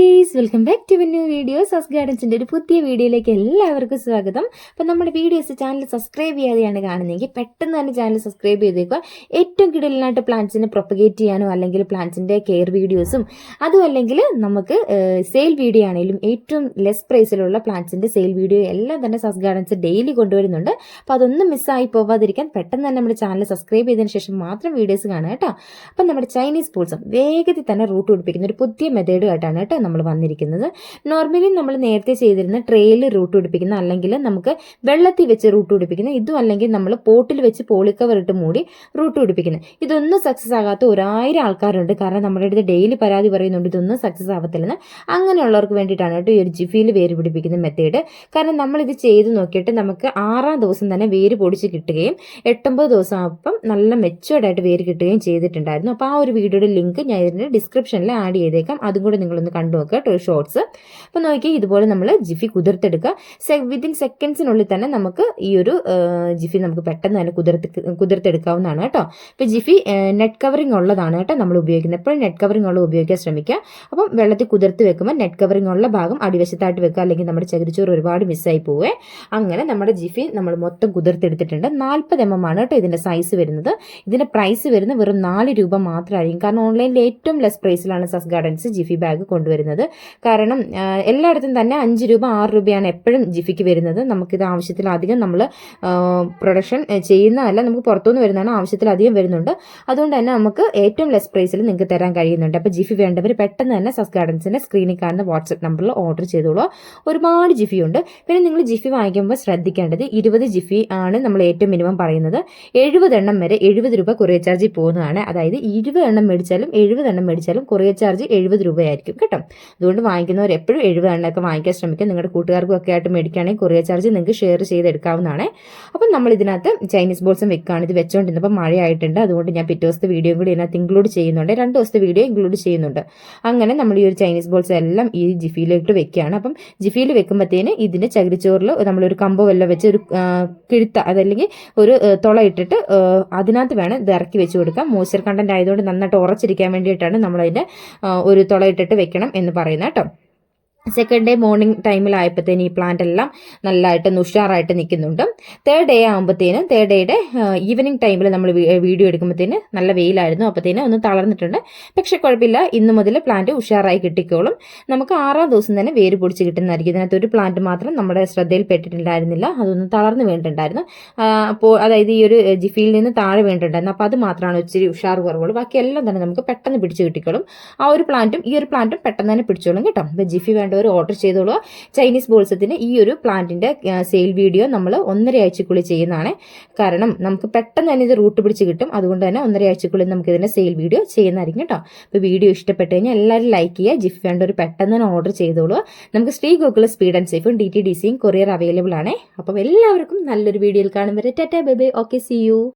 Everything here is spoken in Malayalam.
Guys welcome back to new video സസ് ഗാർഡൻസിന്റെ ഒരു പുതിയ വീഡിയോയിലേക്ക് എല്ലാവർക്കും സ്വാഗതം. അപ്പം നമ്മുടെ വീഡിയോസ് ചാനൽ സബ്സ്ക്രൈബ് ചെയ്യാതെയാണ് കാണുന്നതെങ്കിൽ പെട്ടെന്ന് തന്നെ ചാനൽ സബ്സ്ക്രൈബ് ചെയ്തേക്കുക. ഏറ്റവും കിടലിനായിട്ട് പ്ലാന്റ്സിനെ പ്രൊപ്പഗേറ്റ് ചെയ്യാനോ അല്ലെങ്കിൽ പ്ലാന്റ്സിന്റെ കെയർ വീഡിയോസും അതും അല്ലെങ്കിൽ നമുക്ക് സെയിൽ വീഡിയോ ആണെങ്കിലും ഏറ്റവും ലെസ് പ്രൈസിലുള്ള പ്ലാന്റ്സിന്റെ സെയിൽ വീഡിയോ എല്ലാം തന്നെ സസ് ഗാർഡൻസ് ഡെയിലി കൊണ്ടുവരുന്നുണ്ട്. അപ്പോൾ അതൊന്നും മിസ്സായി പോവാതിരിക്കാൻ പെട്ടെന്ന് തന്നെ നമ്മുടെ ചാനൽ സബ്സ്ക്രൈബ് ചെയ്തതിന് ശേഷം മാത്രം വീഡിയോസ് കാണുക കേട്ടോ. അപ്പം നമ്മുടെ ചൈനീസ് പൂൾസും വേഗത്തിൽ തന്നെ റൂട്ട് പിടിപ്പിക്കുന്ന ഒരു പുതിയ മെത്തേഡ് ആയിട്ടാണ് കേട്ടോ നമ്മൾ വന്നിരിക്കുന്നത്. നോർമലി നമ്മൾ നേരത്തെ ചെയ്തിരുന്ന ട്രെയിൽ റൂട്ട് പിടിപ്പിക്കുന്ന അല്ലെങ്കിൽ നമുക്ക് വെള്ളത്തിൽ വെച്ച് റൂട്ട് പിടിപ്പിക്കുന്ന ഇതും അല്ലെങ്കിൽ നമ്മൾ പോട്ടിൽ വെച്ച് പോളിക്കവർ ഇട്ട് മൂടി റൂട്ട് പിടിപ്പിക്കുന്നത് ഇതൊന്നും സക്സസ് ആകാത്ത ഒരായിരം ആൾക്കാരുണ്ട്. കാരണം നമ്മുടെ അടുത്ത് ഡെയിലി പരാതി പറയുന്നുണ്ട് ഇതൊന്നും സക്സസ് ആവത്തില്ലെന്ന്. അങ്ങനെയുള്ളവർക്ക് വേണ്ടിയിട്ടാണ് കേട്ടോ ഈ ഒരു ജിഫിയിൽ വേര് പിടിപ്പിക്കുന്ന മെത്തേഡ് കാരണം നമ്മളിത് ചെയ്ത് നോക്കിയിട്ട് നമുക്ക് ആറാം ദിവസം തന്നെ വേര് പൊടിച്ച് കിട്ടുകയും എട്ടൊമ്പത് ദിവസം ആകുമ്പം നല്ല മെച്ചുവേർഡായിട്ട് വേര് കിട്ടുകയും ചെയ്തിട്ടുണ്ടായിരുന്നു. അപ്പോൾ ആ ഒരു വീഡിയോയുടെ ലിങ്ക് ഞാൻ ഇതിന്റെ ഡിസ്ക്രിപ്ഷനിൽ ആഡ് ചെയ്തേക്കാം. അതും കൂടെ നിങ്ങളൊന്ന് കണ്ടു നോക്കുക. കേട്ടോ ഷോർട്സ് അപ്പോൾ നോക്കി ഇതുപോലെ നമ്മൾ ജിഫി കുതിർത്തെടുക്കുക. സെ വിത്തിൻ സെക്കൻഡ്സിനുള്ളിൽ തന്നെ നമുക്ക് ഈ ഒരു ജിഫി നമുക്ക് പെട്ടെന്ന് തന്നെ കുതിർത്ത് കുതിർത്തെടുക്കാവുന്നതാണ് കേട്ടോ. ഇപ്പോൾ ജിഫി നെറ്റ് കവറിംഗ് ഉള്ളതാണ് കേട്ടോ നമ്മൾ ഉപയോഗിക്കുന്നത്. എപ്പോഴും നെറ്റ് കവറിംഗ് ഉള്ള ഉപയോഗിക്കാൻ ശ്രമിക്കുക. അപ്പം വെള്ളത്തിൽ കുതിർത്ത് വെക്കുമ്പോൾ നെറ്റ് കവറിംഗ് ഉള്ള ഭാഗം അടിവശത്തായിട്ട് വെക്കുക. അല്ലെങ്കിൽ നമ്മുടെ ചകിരിച്ചോറ് ഒരുപാട് മിസ്സായി പോവേ. അങ്ങനെ നമ്മുടെ ജിഫി നമ്മൾ മൊത്തം കുതിർത്തെടുത്തിട്ടുണ്ട്. നാൽപ്പത് എം എം ആണ് കേട്ടോ ഇതിന്റെ സൈസ് വരുന്നത്. ഇതിന്റെ പ്രൈസ് വരുന്നത് വെറും നാല് രൂപ മാത്രമായിരിക്കും. കാരണം ഓൺലൈനിൽ ഏറ്റവും ലെസ് പ്രൈസിലാണ് സസ് ഗാർഡൻസ് ജിഫി ബാഗ് കൊണ്ടുവരുന്നത്. കാരണം ആ, എല്ലായിടത്തും തന്നെ അഞ്ച് രൂപ ആറ് രൂപയാണ് എപ്പോഴും ജിഫിക്ക് വരുന്നത്. നമുക്കിത് ആവശ്യത്തിലധികം നമ്മൾ പ്രൊഡക്ഷൻ ചെയ്യുന്നതല്ല നമുക്ക് പുറത്തുനിന്ന് വരുന്നതാണ് ആവശ്യത്തിലധികം വരുന്നുണ്ട്. അതുകൊണ്ട് തന്നെ നമുക്ക് ഏറ്റവും ലെസ് പ്രൈസിൽ നിങ്ങൾക്ക് തരാൻ കഴിയുന്നുണ്ട്. അപ്പോൾ ജിഫി വേണ്ടവർ പെട്ടെന്ന് തന്നെ സസ് ഗാർഡൻസിന്റെ സ്ക്രീനിൽ കാണുന്ന വാട്സപ്പ് നമ്പറിൽ ഓർഡർ ചെയ്തോളൂ. ഒരുപാട് ജിഫി ഉണ്ട് പിന്നെ നിങ്ങൾ ജിഫി വാങ്ങിക്കുമ്പോൾ ശ്രദ്ധിക്കേണ്ടത് ഇരുപത് ജിഫി ആണ് നമ്മൾ ഏറ്റവും മിനിമം പറയുന്നത്. എഴുപത് എണ്ണം വരെ എഴുപത് രൂപ കൊറിയർ ചാർജിൽ പോകുന്നതാണ്. അതായത് ഇരുപത് എണ്ണം മേടിച്ചാലും എഴുപത് എണ്ണം മേടിച്ചാലും കൊറിയർ ചാർജ് എഴുപത് രൂപയായിരിക്കും. കേട്ടോ? അതുകൊണ്ട് വാങ്ങിക്കുന്നവർ എപ്പോഴും എഴുപത് എണ്ണൊക്കെ വാങ്ങിക്കാൻ ശ്രമിക്കുക നിങ്ങളുടെ കൂട്ടുകാർക്കും ഒക്കെ ആയിട്ട് മേടിക്കുകയാണെങ്കിൽ കൊറിയർ ചാർജ് നിങ്ങൾക്ക് ഷെയർ ചെയ്തെടുക്കാവുന്നതാണ്. അപ്പം നമ്മൾ ഇതിനകത്ത് ചൈനീസ് ബോൾസും വെക്കുകയാണ് ഇത് വെച്ചുകൊണ്ടിരുന്നപ്പോൾ മഴയായിട്ടുണ്ട്. അതുകൊണ്ട് ഞാൻ പിറ്റേ ദിവസത്തെ വീഡിയോ കൂടി ഇതിനകത്ത് ഇൻക്ലൂഡ് ചെയ്യുന്നുണ്ട്. രണ്ട് ദിവസത്തെ വീഡിയോ ഇൻക്ലൂഡ് ചെയ്യുന്നുണ്ട്. അങ്ങനെ നമ്മൾ ഈ ഒരു ചൈനീസ് ബോൾസ് എല്ലാം ഈ ജിഫിയിലിട്ട് വെക്കുകയാണ്. അപ്പം ജിഫിയിൽ വെക്കുമ്പോഴത്തേന് ഇതിന്റെ ചകിരിച്ചോറിൽ നമ്മളൊരു കമ്പോ വല്ല വെച്ച് ഒരു കിഴുത്ത അതല്ലെങ്കിൽ ഒരു തുള ഇട്ടിട്ട് അതിനകത്ത് വേണം ഇറക്കി വെച്ച് കൊടുക്കാം. മോയ്സ്ചർ കണ്ടന്റ് ആയതുകൊണ്ട് നന്നായിട്ട് ഉറച്ചിരിക്കാൻ വേണ്ടിയിട്ടാണ് നമ്മളതിന്റെ ഒരു തുള ഇട്ടിട്ട് വെക്കണം എന്ന് പറയുന്നത് കേട്ടോ. സെക്കൻഡ് ഡേ മോർണിംഗ് ടൈമിലായപ്പോഴത്തേനും ഈ പ്ലാന്റ് എല്ലാം നല്ലതായിട്ട് ഉഷാറായിട്ട് നിൽക്കുന്നുണ്ട് തേർഡ് ഡേ ആകുമ്പോഴത്തേനും തേർഡ് ഡേയുടെ ഈവനിങ് ടൈമിൽ നമ്മൾ വീഡിയോ എടുക്കുമ്പോഴത്തേന് നല്ല വെയിലായിരുന്നു. അപ്പോഴത്തേനും ഒന്ന് തളർന്നിട്ടുണ്ട്. പക്ഷെ കുഴപ്പമില്ല. ഇന്ന് മുതൽ പ്ലാന്റ് ഉഷാറായി കിട്ടിക്കോളും. നമുക്ക് ആറാം ദിവസം തന്നെ വേര് പൊടിച്ച് കിട്ടുന്നതായിരിക്കും. ഇതിനകത്ത് ഒരു പ്ലാന്റ് മാത്രം നമ്മുടെ ശ്രദ്ധയിൽ പെട്ടിട്ടുണ്ടായിരുന്നില്ല. അതൊന്ന് തളർന്നു വീണിട്ടുണ്ടായിരുന്നു. അപ്പോൾ അതായത് ഈ ഒരു ജിഫിയിൽ നിന്ന് താഴെ വീണിട്ടുണ്ടായിരുന്നു. അപ്പോൾ അത് മാത്രമാണ് ഇച്ചിരി ഉഷാർ കുറവുള്ളൂ. ബാക്കി എല്ലാം തന്നെ നമുക്ക് പെട്ടെന്ന് പിടിച്ച് കിട്ടിക്കോളും. ആ ഒരു പ്ലാന്റും ഈ ഒരു പ്ലാന്റും പെട്ടെന്ന് തന്നെ പിടിച്ചോളും കേട്ടോ. ജിഫി ജിഫി വേണ്ടവർ ഓർഡർ ചെയ്തോളൂ. ചൈനീസ് ബോൾസത്തിന് ഈ ഒരു പ്ലാന്റിന്റെ സെയിൽ വീഡിയോ നമ്മൾ ഒന്നര ആഴ്ചക്കുള്ളിൽ ചെയ്യുന്നതാണ്. കാരണം നമുക്ക് പെട്ടെന്ന് തന്നെ ഇത് റൂട്ട് പിടിച്ച് കിട്ടും. അതുകൊണ്ട് തന്നെ ഒന്നര ആഴ്ചക്കുള്ളിൽ നമുക്ക് ഇതിന്റെ സെയിൽ വീഡിയോ ചെയ്യുന്നതായിരിക്കും കേട്ടോ. അപ്പോൾ വീഡിയോ ഇഷ്ടപ്പെട്ട് കഴിഞ്ഞാൽ എല്ലാവരും ലൈക്ക് ചെയ്യുക. ജിഫ് വേണ്ടവർ പെട്ടെന്ന് തന്നെ ഓർഡർ ചെയ്തോളൂ. നമുക്ക് ശ്രീ ഗോകുല സ്പീഡ് ആൻഡ് സേഫും ഡി ടി ഡി സിയും കൊറിയർ അവൈലബിൾ ആണ്. അപ്പം എല്ലാവർക്കും നല്ലൊരു വീഡിയോയിൽ കാണും വരെ. Tata bye bye okay see you